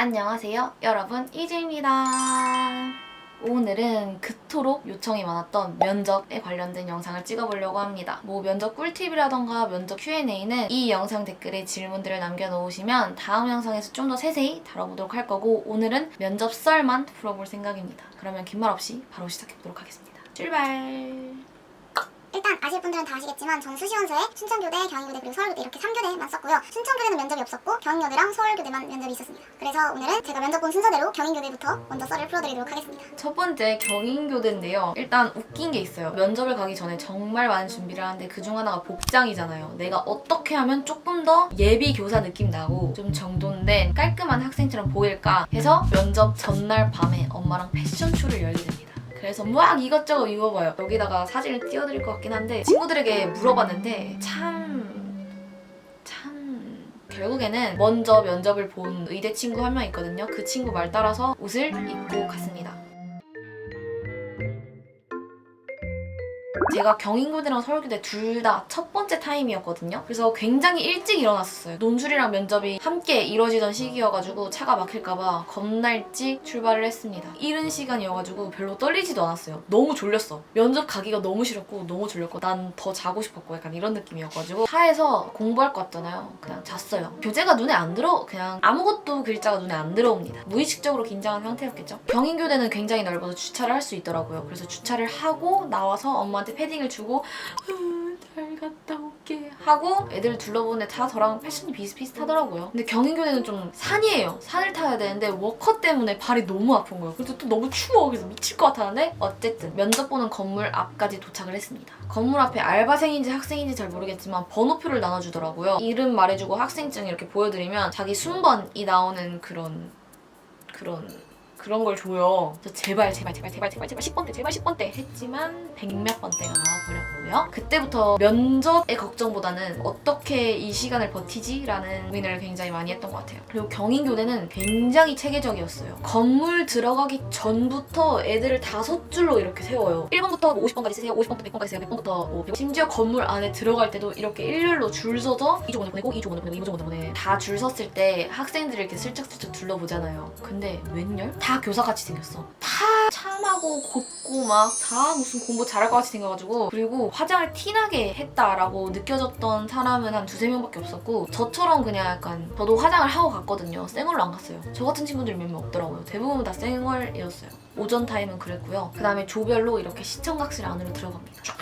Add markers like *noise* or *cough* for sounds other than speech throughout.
안녕하세요. 여러분, 이지입니다. 오늘은 그토록 요청이 많았던 면접에 관련된 영상을 찍어보려고 합니다. 뭐 면접 꿀팁이라던가 면접 Q&A는 이 영상 댓글에 질문들을 남겨놓으시면 다음 영상에서 좀 더 세세히 다뤄보도록 할 거고 오늘은 면접 썰만 풀어볼 생각입니다. 그러면 긴 말 없이 바로 시작해보도록 하겠습니다. 출발! 일단 아실 분들은 다 아시겠지만 전 수시원서에 순천교대, 경인교대 그리고 서울교대 이렇게 3교대만 썼고요. 순천교대는 면접이 없었고 경인교대랑 서울교대만 면접이 있었습니다. 그래서 오늘은 제가 면접 본 순서대로 경인교대부터 먼저 썰을 풀어드리도록 하겠습니다. 첫 번째 경인교대인데요. 일단 웃긴 게 있어요. 면접을 가기 전에 정말 많은 준비를 하는데 그중 하나가 복장이잖아요. 내가 어떻게 하면 조금 더 예비 교사 느낌 나고 좀 정돈된 깔끔한 학생처럼 보일까 해서 면접 전날 밤에 엄마랑 패션쇼를 열게 됩니다. 그래서 막 이것저것 입어봐요. 여기다가 사진을 띄워드릴 것 같긴 한데 친구들에게 물어봤는데 참... 참... 결국에는 먼저 면접을 본 의대 친구 한 명 있거든요. 그 친구 말 따라서 옷을 입고 갔습니다. 제가 경인고대랑 서울교대 둘 다 첫 번째 타임이었거든요. 그래서 굉장히 일찍 일어났었어요. 논술이랑 면접이 함께 이루어지던 시기여가지고 차가 막힐까봐 겁나 일찍 출발을 했습니다. 이른 시간이어가지고 별로 떨리지도 않았어요. 너무 졸렸어. 면접 가기가 너무 싫었고 너무 졸렸고 난 더 자고 싶었고 약간 이런 느낌이어가지고 차에서 공부할 것 같잖아요. 그냥 잤어요. 교재가 눈에 안 들어 그냥 아무것도 글자가 눈에 안 들어옵니다. 무의식적으로 긴장한 상태였겠죠. 경인교대는 굉장히 넓어서 주차를 할 수 있더라고요. 그래서 주차를 하고 나와서 엄마 한테 패딩을 주고 "으, 잘 갔다 올게 하고 애들 둘러보는데 다 저랑 패션이 비슷비슷하더라고요. 근데 경인교대는 좀 산이에요. 산을 타야 되는데 워커 때문에 발이 너무 아픈 거예요. 그래서 또 너무 추워. 그래서 미칠 것 같았는데 어쨌든 면접 보는 건물 앞까지 도착을 했습니다. 건물 앞에 알바생인지 학생인지 잘 모르겠지만 번호표를 나눠주더라고요. 이름 말해주고 학생증 이렇게 보여드리면 자기 순번이 나오는 그런 그런 그런 걸 줘요. 그래서 제발 제발 제발 제발 제발 제발 10번대 제발 10번대 했지만 백몇 번대가 나와버렸고요. 그때부터 면접의 걱정보다는 어떻게 이 시간을 버티지라는 고민을 굉장히 많이 했던 것 같아요. 그리고 경인교대는 굉장히 체계적이었어요. 건물 들어가기 전부터 애들을 다섯 줄로 이렇게 세워요. 1번부터 50번까지 세세요. 50번부터 100번까지 세요. 100번부터 뭐 100번. 심지어 건물 안에 들어갈 때도 이렇게 일렬로 줄 서서 이쪽 먼저 보내고 이쪽 먼저 보내고 이쪽 먼저 보내. 다 줄 섰을 때 학생들을 이렇게 슬쩍슬쩍 둘러보잖아요. 근데 웬열? 다 교사같이 생겼어. 다 참하고 곱고 막 다 무슨 공부 잘할 것 같이 생겨가지고 그리고 화장을 티나게 했다라고 느껴졌던 사람은 한 두세 명밖에 없었고 저처럼 그냥 약간 저도 화장을 하고 갔거든요. 생얼로 안 갔어요. 저 같은 친구들이 몇 명 없더라고요. 대부분 다 생얼이었어요. 오전 타임은 그랬고요. 그 다음에 조별로 이렇게 시청각실 안으로 들어갑니다. 쫙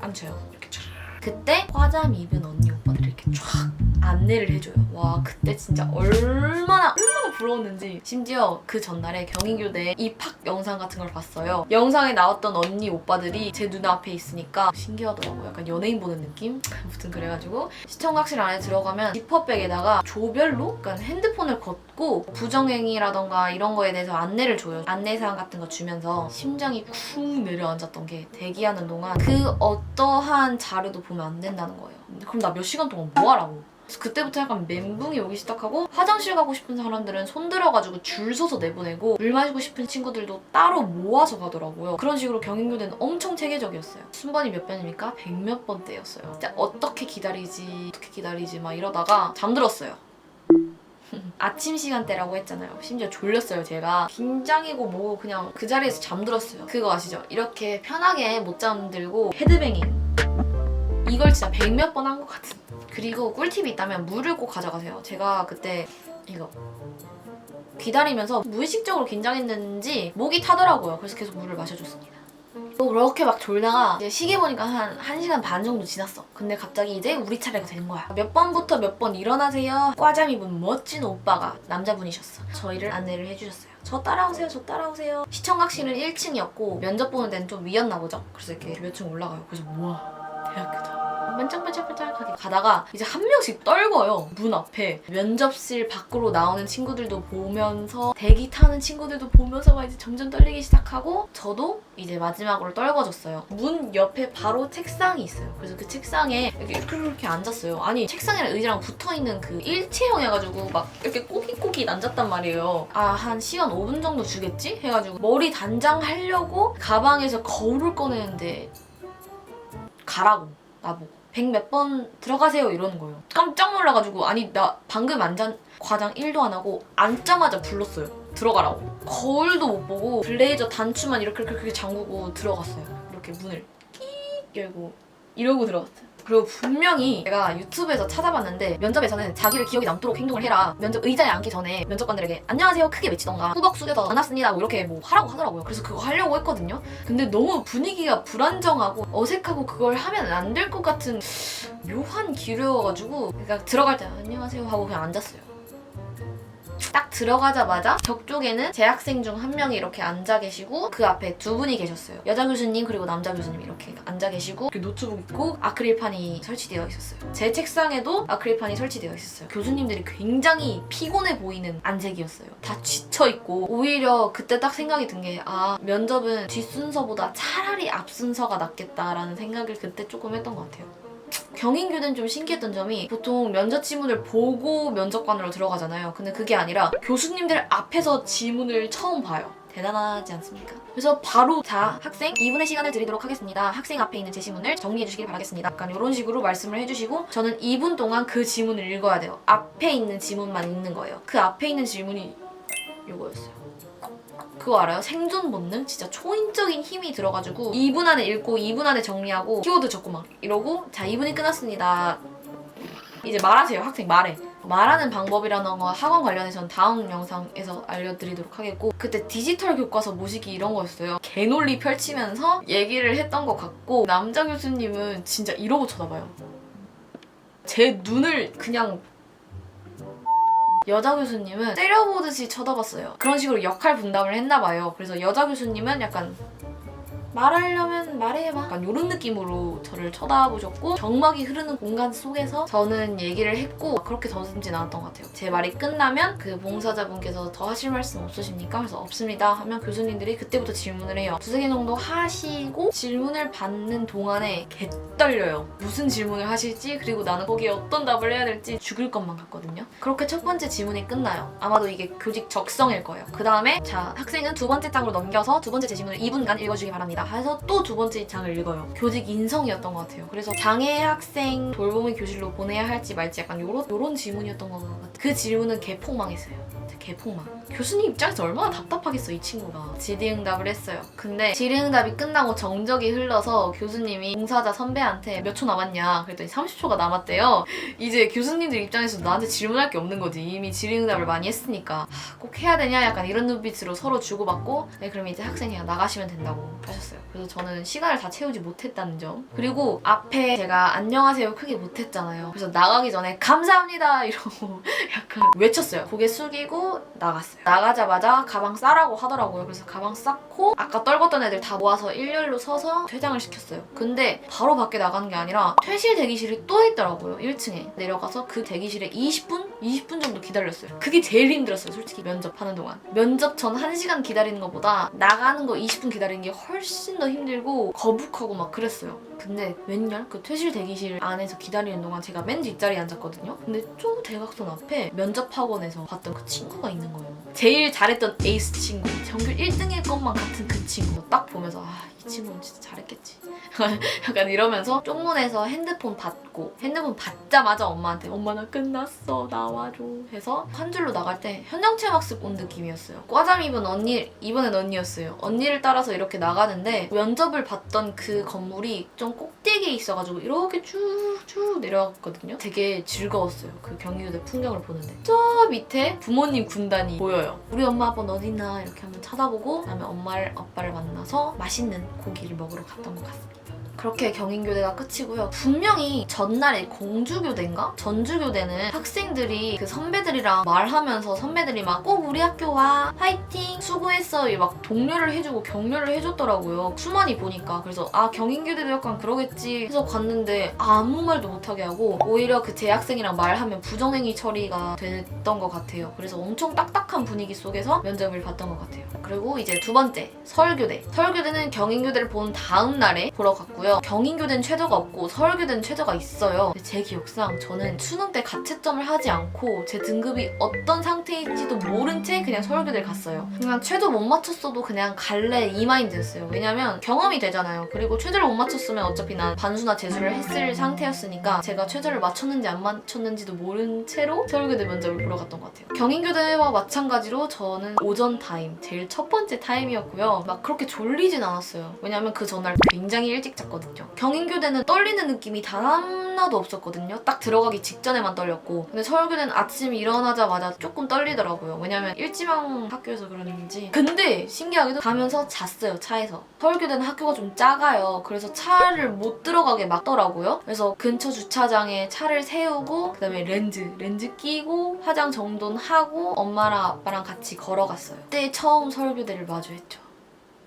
앉혀요. 이렇게 쫙. 그때 화잠 입은 언니 오빠들이 이렇게 쫙 안내를 해줘요. 와 그때 진짜 얼마나 얼마나 부러웠는지 심지어 그 전날에 경인교대 입학 영상 같은 걸 봤어요. 영상에 나왔던 언니 오빠들이 제 눈앞에 있으니까 신기하더라고요. 약간 연예인 보는 느낌? *laughs* 아무튼 그래가지고 시청각실 안에 들어가면 지퍼백에다가 조별로 약간 핸드폰을 걷고 부정행위라던가 이런 거에 대해서 안내를 줘요. 안내사항 같은 거 주면서 심장이 쿵 내려앉았던 게 대기하는 동안 그 어떠한 자료도 보면 안 된다는 거예요. 그럼 나 몇 시간 동안 뭐 하라고? 그래서 그때부터 약간 멘붕이 오기 시작하고 화장실 가고 싶은 사람들은 손 들어가지고 줄 서서 내보내고 물 마시고 싶은 친구들도 따로 모아서 가더라고요. 그런 식으로 경인교대는 엄청 체계적이었어요. 순번이 몇 번입니까? 백몇 번대였어요. 진짜 어떻게 기다리지 어떻게 기다리지 막 이러다가 잠들었어요. *laughs* 아침 시간대라고 했잖아요. 심지어 졸렸어요, 제가. 긴장이고 뭐고 그냥 그 자리에서 잠들었어요. 그거 아시죠? 이렇게 편하게 못 잠들고 헤드뱅잉. 이걸 진짜 백몇 번 한 것 같은. 그리고 꿀팁이 있다면 물을 꼭 가져가세요. 제가 그때 이거 기다리면서 무의식적으로 긴장했는지 목이 타더라고요. 그래서 계속 물을 마셔줬습니다. 또 그렇게 막 졸다가 이제 시계 보니까 한 1시간 반 정도 지났어. 근데 갑자기 이제 우리 차례가 되는 거야. 몇 번부터 몇 번 일어나세요. 과잠 입은 멋진 오빠가 남자분이셨어. 저희를 안내를 해주셨어요. 저 따라오세요. 저 따라오세요. 시청각실은 1층이었고 면접 보는 데는 좀 위였나 보죠. 그래서 이렇게 몇 층 올라가요. 그래서 우와 대학교다. 반짝반짝반짝하게 가다가 이제 한 명씩 떨궈요. 문 앞에. 면접실 밖으로 나오는 친구들도 보면서 대기 타는 친구들도 보면서 막 이제 점점 떨리기 시작하고 저도 이제 마지막으로 떨궈졌어요. 문 옆에 바로 책상이 있어요. 그래서 그 책상에 이렇게 이렇게, 앉았어요. 아니 책상이랑 의자랑 붙어있는 그 일체형 해가지고 막 이렇게 꼬깃꼬깃 앉았단 말이에요. 아 한 시간 5분 정도 주겠지? 해가지고 머리 단장 하려고 가방에서 거울을 꺼내는데 가라고 나보고 100몇번 들어가세요 이러는 거예요. 깜짝 놀라가지고 아니 나 방금 앉은 과장 1도 안 하고 앉자마자 불렀어요. 들어가라고. 거울도 못 보고 블레이저 단추만 이렇게 이렇게 잠그고 들어갔어요. 이렇게 문을 끼 열고 이러고 들어갔어요. 그리고 분명히 제가 유튜브에서 찾아봤는데 면접에서는 자기를 기억에 남도록 행동을 해라. 면접 의자에 앉기 전에 면접관들에게 안녕하세요 크게 외치던가 후벅 숙여서 반갑습니다 뭐 이렇게 뭐 하라고 하더라고요. 그래서 그거 하려고 했거든요. 근데 너무 분위기가 불안정하고 어색하고 그걸 하면 안 될 것 같은 묘한 기류여가지고 그러니까 들어갈 때 안녕하세요 하고 그냥 앉았어요. 딱 들어가자마자 벽 쪽에는 재학생 중 한 명이 이렇게 앉아 계시고 그 앞에 두 분이 계셨어요. 여자 교수님 그리고 남자 교수님 이렇게 앉아 계시고 이렇게 노트북 있고 아크릴판이 설치되어 있었어요. 제 책상에도 아크릴판이 설치되어 있었어요. 교수님들이 굉장히 피곤해 보이는 안색이었어요. 다 지쳐 있고 오히려 그때 딱 생각이 든 게 아 면접은 뒷순서보다 차라리 앞순서가 낫겠다라는 생각을 그때 조금 했던 것 같아요. 경인교대는 좀 신기했던 점이 보통 면접 지문을 보고 면접관으로 들어가잖아요. 근데 그게 아니라 교수님들 앞에서 지문을 처음 봐요. 대단하지 않습니까? 그래서 바로 자 학생 2분의 시간을 드리도록 하겠습니다. 학생 앞에 있는 제시문을 정리해 주시길 바라겠습니다. 약간 이런 식으로 말씀을 해주시고 저는 2분 동안 그 지문을 읽어야 돼요. 앞에 있는 지문만 읽는 거예요. 그 앞에 있는 질문이 이거였어요. 그거 알아요? 생존 본능? 진짜 초인적인 힘이 들어가지고 2분 안에 읽고 2분 안에 정리하고 키워드 적고 막 이러고 자 2분이 끝났습니다. 이제 말하세요 학생 말해. 말하는 방법이라는 거 학원 관련해서는 다음 영상에서 알려드리도록 하겠고 그때 디지털 교과서 모시기 이런 거였어요. 개논리 펼치면서 얘기를 했던 것 같고 남자 교수님은 진짜 이러고 쳐다봐요. 제 눈을 그냥 여자 교수님은 때려보듯이 쳐다봤어요. 그런 식으로 역할 분담을 했나 봐요. 그래서 여자 교수님은 약간 말하려면 말해봐. 약간 이런 느낌으로 저를 쳐다보셨고 경막이 흐르는 공간 속에서 저는 얘기를 했고 그렇게 더듬진 않았던 것 같아요. 제 말이 끝나면 그 봉사자분께서 더 하실 말씀 없으십니까? 그래서 없습니다 하면 교수님들이 그때부터 질문을 해요. 두세 개 정도 하시고 질문을 받는 동안에 개 떨려요. 무슨 질문을 하실지 그리고 나는 거기에 어떤 답을 해야 될지 죽을 것만 같거든요. 그렇게 첫 번째 질문이 끝나요. 아마도 이게 교직 적성일 거예요. 그 다음에 자 학생은 두 번째 장으로 넘겨서 두 번째 제시문을 2분간 읽어주기 바랍니다. 해서 또 두 번째 장을 읽어요. 교직 인성이었던 것 같아요. 그래서 장애 학생 돌봄의 교실로 보내야 할지 말지 약간 요런 요런 질문이었던 것 같아요. 그 질문은 개폭망했어요. 개폭망. 교수님 입장에서 얼마나 답답하겠어 이 친구가. 질의응답을 했어요. 근데 질의응답이 끝나고 정적이 흘러서 교수님이 봉사자 선배한테 몇 초 남았냐 그랬더니 30초가 남았대요. 이제 교수님들 입장에서 나한테 질문할 게 없는 거지. 이미 질의응답을 많이 했으니까 하, 꼭 해야 되냐 약간 이런 눈빛으로 서로 주고받고 네 그럼 이제 학생이 그냥 나가시면 된다고 하셨어요. 그래서 저는 시간을 다 채우지 못했다는 점. 그리고 앞에 제가 안녕하세요 크게 못했잖아요. 그래서 나가기 전에 감사합니다 이러고 *laughs* 약간 외쳤어요. 고개 숙이고 나갔어요. 나가자마자 가방 싸라고 하더라고요. 그래서 가방 쌓고 아까 떨궜던 애들 다 모아서 일렬로 서서 퇴장을 시켰어요. 근데 바로 밖에 나가는 게 아니라 퇴실 대기실이 또 있더라고요. 1층에. 내려가서 그 대기실에 20분? 20분 정도 기다렸어요. 그게 제일 힘들었어요. 솔직히 면접하는 동안. 면접 전 1시간 기다리는 것보다 나가는 거 20분 기다리는 게 훨씬 더 힘들고 거북하고 막 그랬어요. 근데 웬열 그 퇴실 대기실 안에서 기다리는 동안 제가 맨 뒷자리에 앉았거든요. 근데 저 대각선 앞에 면접 학원에서 봤던 그 친구가 있는 거예요. 제일 잘했던 에이스 친구, 전교 1등일 것만 같은 그 친구 딱 보면서 아 이 친구는 진짜 잘했겠지. *laughs* 약간 이러면서 쪽문에서 핸드폰 받고 핸드폰 받자마자 엄마한테 엄마 나 끝났어 나와줘 해서 한 줄로 나갈 때 현장 체험학습 온 느낌이었어요. 과잠 입은 언니 이번엔 언니였어요. 언니를 따라서 이렇게 나가는데 면접을 봤던 그 건물이 좀 꼭대기에 있어가지고 이렇게 쭉쭉 내려갔거든요. 되게 즐거웠어요. 그 경기도대 풍경을 보는데 저 밑에 부모님 군단이 보여요. 우리 엄마 아빠 어딨나 이렇게 한번 찾아보고 그다음에 엄마를 아빠를 만나서 맛있는 고기를 먹으러 갔던 것 같습니다. 그렇게 경인교대가 끝이고요. 분명히 전날에 공주교대인가? 전주교대는 학생들이 그 선배들이랑 말하면서 선배들이 막 꼭 우리 학교 와 화이팅 수고했어 이막 독려를 해주고 격려를 해줬더라고요. 수만이 보니까 그래서 아 경인교대도 약간 그러겠지 해서 갔는데 아무 말도 못하게 하고 오히려 그 재학생이랑 말하면 부정행위 처리가 됐던 것 같아요. 그래서 엄청 딱딱한 분위기 속에서 면접을 봤던 것 같아요. 그리고 이제 두 번째 서울교대. 서울교대는 경인교대를 본 다음 날에 보러 갔고요. 있고요. 경인교대는 최저가 없고 서울교대는 최저가 있어요. 제 기억상 저는 수능 때 가채점을 하지 않고 제 등급이 어떤 상태인지도 모른 채 그냥 서울교대를 갔어요. 그냥 최저 못 맞췄어도 그냥 갈래 이 마인드였어요. 왜냐면 경험이 되잖아요. 그리고 최저를 못 맞췄으면 어차피 난 반수나 재수를 했을 상태였으니까 제가 최저를 맞췄는지 안 맞췄는지도 모른 채로 서울교대 면접을 보러 갔던 것 같아요. 경인교대와 마찬가지로 저는 오전 타임, 제일 첫 번째 타임이었고요. 막 그렇게 졸리진 않았어요. 왜냐면 그 전날 굉장히 일찍 잤거든요. 경인교대는 떨리는 느낌이 단 하나도 없었거든요. 딱 들어가기 직전에만 떨렸고. 근데 서울교대는 아침 일어나자마자 조금 떨리더라고요. 왜냐면 일지망 학교에서 그런지. 근데 신기하게도 가면서 잤어요, 차에서. 서울교대는 학교가 좀 작아요. 그래서 차를 못 들어가게 막더라고요. 그래서 근처 주차장에 차를 세우고 그다음에 렌즈, 렌즈 끼고 화장 정돈 하고 엄마랑 아빠랑 같이 걸어갔어요. 그때 처음 서울교대를 마주했죠.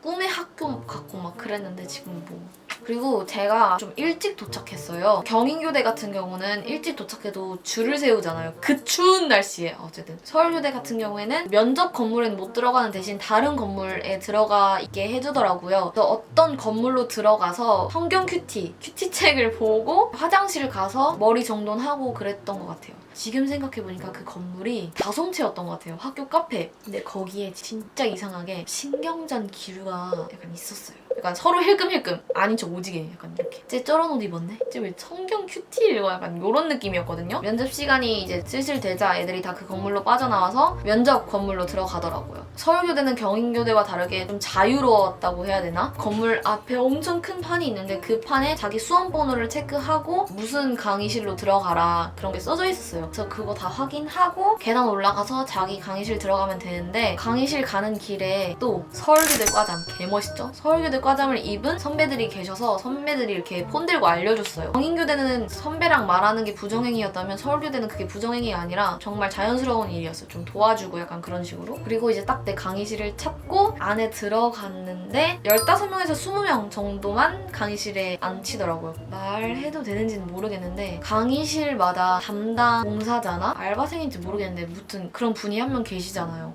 꿈의 학교 같고 막 그랬는데 지금 뭐 그리고 제가 좀 일찍 도착했어요. 경인교대 같은 경우는 일찍 도착해도 줄을 세우잖아요. 그 추운 날씨에 어쨌든 서울교대 같은 경우에는 면접 건물에는 못 들어가는 대신 다른 건물에 들어가 있게 해주더라고요. 그래서 어떤 건물로 들어가서 성경 큐티, 큐티 책을 보고 화장실 가서 머리 정돈하고 그랬던 것 같아요. 지금 생각해보니까 그 건물이 다성체였던 것 같아요. 학교 카페. 근데 거기에 진짜 이상하게 신경전 기류가 약간 있었어요. 약간 서로 힐끔힐끔 아닌 척 오지게 약간 이렇게 쟤 저런 옷 입었네? 쟤 왜 청경 큐티 이거 약간 이런 느낌이었거든요. 면접 시간이 이제 슬슬 되자 애들이 다 그 건물로 빠져나와서 면접 건물로 들어가더라고요. 서울교대는 경인교대와 다르게 좀 자유로웠다고 해야 되나? 건물 앞에 엄청 큰 판이 있는데 그 판에 자기 수험 번호를 체크하고 무슨 강의실로 들어가라 그런 게 써져 있었어요. 그래서 그거 다 확인하고 계단 올라가서 자기 강의실 들어가면 되는데 강의실 가는 길에 또 서울교대 과잠 개멋있죠? 서울교대 과 잠을 입은 선배들이 계셔서 선배들이 이렇게 폰 들고 알려줬어요. 경인교대는 선배랑 말하는 게 부정행위였다면 서울교대는 그게 부정행위가 아니라 정말 자연스러운 일이었어요. 좀 도와주고 약간 그런 식으로. 그리고 이제 딱 내 강의실을 찾고 안에 들어갔는데 15명에서 20명 정도만 강의실에 앉히더라고요. 말해도 되는지는 모르겠는데 강의실마다 담당 봉사자나 알바생인지 모르겠는데 무튼 그런 분이 한 명 계시잖아요.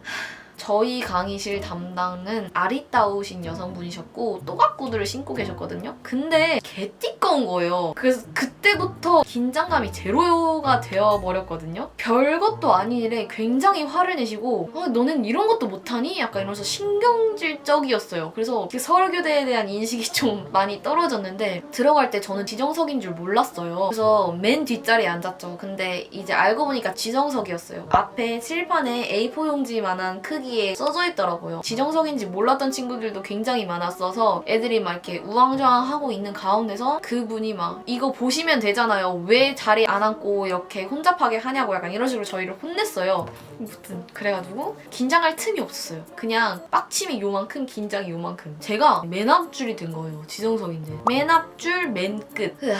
저희 강의실 담당은 아리따우신 여성분이셨고 또각구두를 신고 계셨거든요. 근데 개띠꺼운 거예요. 그래서 그때부터 긴장감이 제로가 되어 버렸거든요. 별것도 일에 굉장히 화를 내시고 아, 너는 이런 것도 못하니? 약간 이러면서 신경질적이었어요. 그래서 그 서울교대에 대한 인식이 *laughs* 좀 많이 떨어졌는데 들어갈 때 저는 지정석인 줄 몰랐어요. 그래서 맨 뒷자리에 앉았죠. 근데 이제 알고 보니까 지정석이었어요. 앞에 칠판에 A4 용지만한 크기 에 써져 있더라고요. 지정석인지 몰랐던 친구들도 굉장히 많았어서 애들이 막 이렇게 우왕좌왕 하고 있는 가운데서 그분이 막 이거 보시면 되잖아요. 왜 자리에 안 앉고 이렇게 혼잡하게 하냐고 약간 이런 식으로 저희를 혼냈어요. 무튼 그래가지고 긴장할 틈이 없었어요. 그냥 빡침이 요만큼 긴장이 요만큼. 제가 맨 앞줄이 된 거예요. 지정석인데. 맨 앞줄 맨 끝. 으아.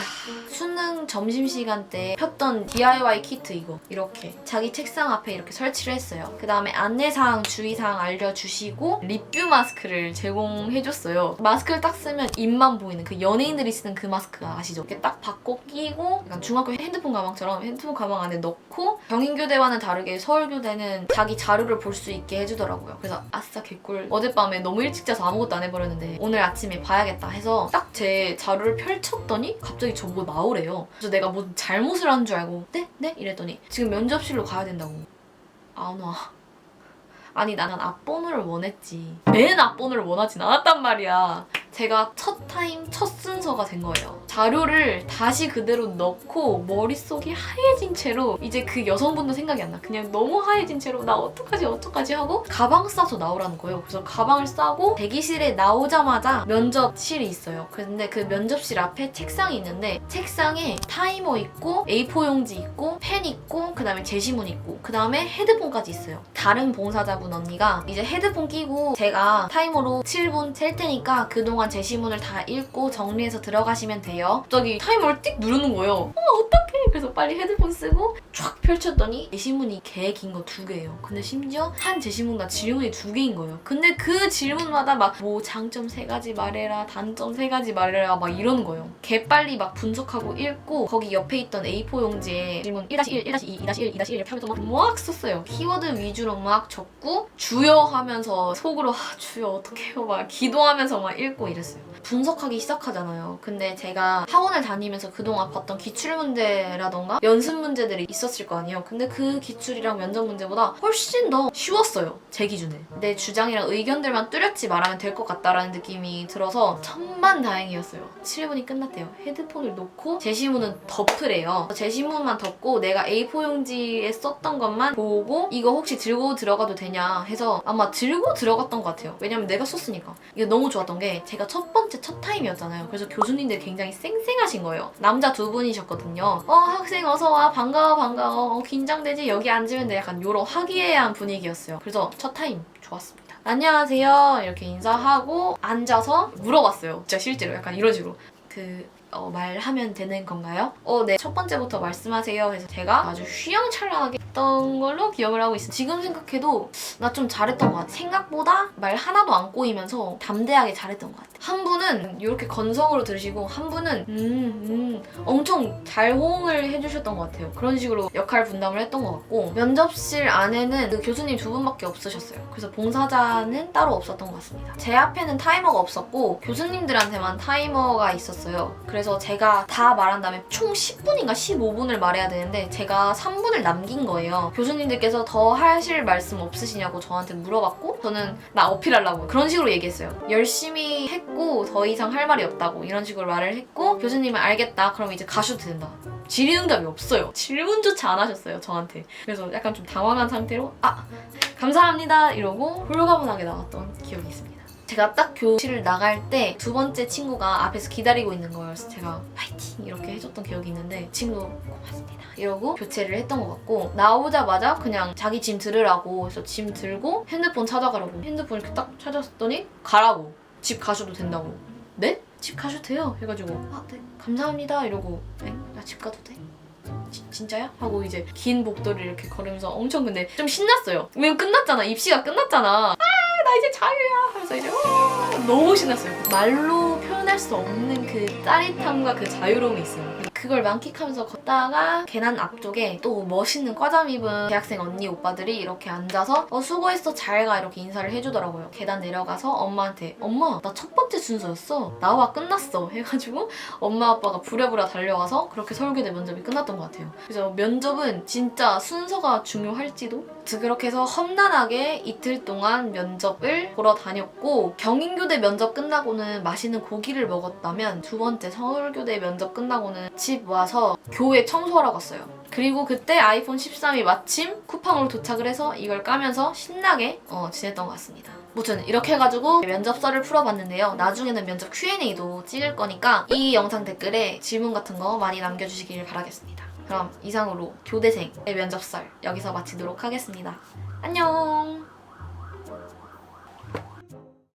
수능 점심시간 때 폈던 DIY 키트 이거 이렇게 자기 책상 앞에 이렇게 설치를 했어요. 그 다음에 안내사항 주 의사항 알려주시고 립뷰 마스크를 제공해줬어요. 마스크를 딱 쓰면 입만 보이는 그 연예인들이 쓰는 그 마스크 아시죠? 이렇게 딱 받고 끼고 약간 중학교 핸드폰 가방처럼 핸드폰 가방 안에 넣고 경인교대와는 다르게 서울교대는 자기 자료를 볼 수 있게 해주더라고요. 그래서 아싸 개꿀 어젯밤에 너무 일찍 자서 아무것도 안 해버렸는데 오늘 아침에 봐야겠다 해서 딱 제 자료를 펼쳤더니 갑자기 저보고 나오래요. 그래서 내가 뭐 잘못을 한 줄 알고 네? 네? 이랬더니 지금 면접실로 가야 된다고. 안 와. 아니 나는 앞번호를 원했지. 맨 앞번호를 원하진 않았단 말이야 제가 첫 타임 첫 순서가 된 거예요. 자료를 다시 그대로 넣고 머릿속이 하얘진 채로 이제 그 여성분도 생각이 안 나. 그냥 너무 하얘진 채로 나 어떡하지 어떡하지 하고 가방 싸서 나오라는 거예요. 그래서 가방을 싸고 대기실에 나오자마자 면접실이 있어요. 근데 그 면접실 앞에 책상이 있는데 책상에 타이머 있고 A4 용지 있고 펜 있고 그 다음에 제시문 있고 그 다음에 헤드폰까지 있어요. 다른 봉사자분 언니가 이제 헤드폰 끼고 제가 타이머로 7분 셀 테니까 그동안 제시문을 다 읽고 정리해서 들어가시면 돼요. 갑자기 타이머를 띡 누르는 거예요. 어, 어떡해. 그래서 빨리 헤드폰 쓰고 쫙 펼쳤더니 제시문이 개 긴 거 두 개예요. 근데 심지어 한 제시문과 질문이 두 개인 거예요. 근데 그 질문마다 막 뭐 장점 세 가지 말해라, 단점 세 가지 말해라 막 이러는 거예요. 개 빨리 막 분석하고 읽고 거기 옆에 있던 A4 용지에 질문 1-1, 1-2, 2-1, 2-1 이렇게 하면서 막, 막 썼어요. 키워드 위주로 막 적고 주여 하면서 속으로 아 주여 어떡해요 막 기도하면서 막 읽고 이랬어요. 분석하기 시작하잖아요. 근데 제가 학원을 다니면서 그동안 봤던 기출 문제 라던가 연습 문제들이 있었을 거 아니에요. 근데 그 기출이랑 면접 문제보다 훨씬 더 쉬웠어요. 제 기준에. 내 주장이랑 의견들만 뚜렷이 말하면 될 것 같다라는 느낌이 들어서 천만 다행이었어요. 7분이 끝났대요. 헤드폰을 놓고 제시문은 덮으래요. 제시문만 덮고 내가 A4 용지에 썼던 것만 보고 이거 혹시 들고 들어가도 되냐 해서 아마 들고 들어갔던 것 같아요. 왜냐면 내가 썼으니까. 이게 너무 좋았던 게 제가 첫 번째 첫 타임이었잖아요. 그래서 교수님들 굉장히 쌩쌩하신 거예요. 남자 두 분이셨거든요. 어 학생 어서 와 반가워 반가워 어, 긴장되지 여기 앉으면 돼 약간 요런 화기애애한 분위기였어요. 그래서 첫 타임 좋았습니다. 안녕하세요 이렇게 인사하고 앉아서 물어봤어요. 진짜 실제로 약간 이런 식으로 그 어, 말하면 되는 건가요? 어, 네. 첫 번째부터 말씀하세요. 해서 제가 아주 휘황찬란하게 했던 걸로 기억을 하고 있어요. 지금 생각해도 나 좀 잘했던 것 같아. 생각보다 말 하나도 안 꼬이면서 담대하게 잘했던 것 같아. 한 분 은 이렇게 건성으로 들으시고 한 분은 음, 음 엄청 잘 호응을 해주셨던 것 같아요. 그런 식으로 역할 분담을 했던 것 같고 면접실 안에는 그 교수님 두 분밖에 없으셨어요. 그래서 봉사자는 따로 없었던 것 같습니다. 제 앞에는 타이머가 없었고 교수님들한테만 타이머가 있었어요. 그래서 제가 다 말한 다음에 총 10분인가 15분을 말해야 되는데 제가 3분을 남긴 거예요. 교수님들께서 더 하실 말씀 없으시냐고 저한테 물어봤고 저는 나 어필하려고 그런 식으로 얘기했어요. 열심히 했고 더 이상 할 말이 없다고 이런 식으로 말을 했고 교수님은 알겠다. 그럼 이제 가셔도 된다. 질의응답이 없어요. 질문조차 안 하셨어요, 저한테. 그래서 약간 좀 당황한 상태로 아 감사합니다 이러고 홀가분하게 나왔던 기억이 있습니다. 제가 딱 교실을 나갈 때 두 번째 친구가 앞에서 기다리고 있는. 그래서 제가 파이팅 이렇게 해줬던 기억이 있는데 친구도 고맙습니다 이러고 교체를 했던 것 같고 나오자마자 그냥 자기 짐 들으라고 해서 짐 들고 핸드폰 찾아가라고 핸드폰 이렇게 딱 찾았더니 가라고 집 가셔도 된다고 네? 집 가셔도 돼요 해가지고 아 네 감사합니다 이러고 네? 나집 가도 돼? 지- 진짜야? 하고 이제 긴 복도를 이렇게 걸으면서 엄청 근데 좀 신났어요. 왜냐면 끝났잖아. 입시가 끝났잖아. 아, 나 이제 자유야. 하면서 이제 어, 너무 신났어요. 말로 표현할 수 없는 그 짜릿함과 그 자유로움이 있어요. 그걸 만끽하면서 걷다가 계단 앞쪽에 또 멋있는 과잠 입은 대학생 언니 오빠들이 이렇게 앉아서 어 수고했어 잘 가 이렇게 인사를 해주더라고요. 계단 내려가서 엄마한테 엄마 나 첫 번째 순서였어 나와 끝났어 해가지고 엄마 아빠가 부랴부랴 달려가서 그렇게 서울교대 면접이 끝났던 것 같아요. 그래서 면접은 진짜 순서가 중요할지도 그렇게 해서 험난하게 이틀 동안 면접을 보러 다녔고 경인교대 면접 끝나고는 맛있는 고기를 먹었다면 두 번째 서울교대 면접 끝나고는 집 와서 교회 청소하러 갔어요. 그리고 그때 아이폰 13이 마침 쿠팡으로 도착을 해서 이걸 까면서 신나게 어, 지냈던 것 같습니다. 무튼 이렇게 해가지고 면접서를 풀어봤는데요. 나중에는 면접 Q&A도 찍을 거니까 이 영상 댓글에 질문 같은 거 많이 남겨주시길 바라겠습니다. 그럼 이상으로 교대생의 면접설 여기서 마치도록 하겠습니다. 안녕!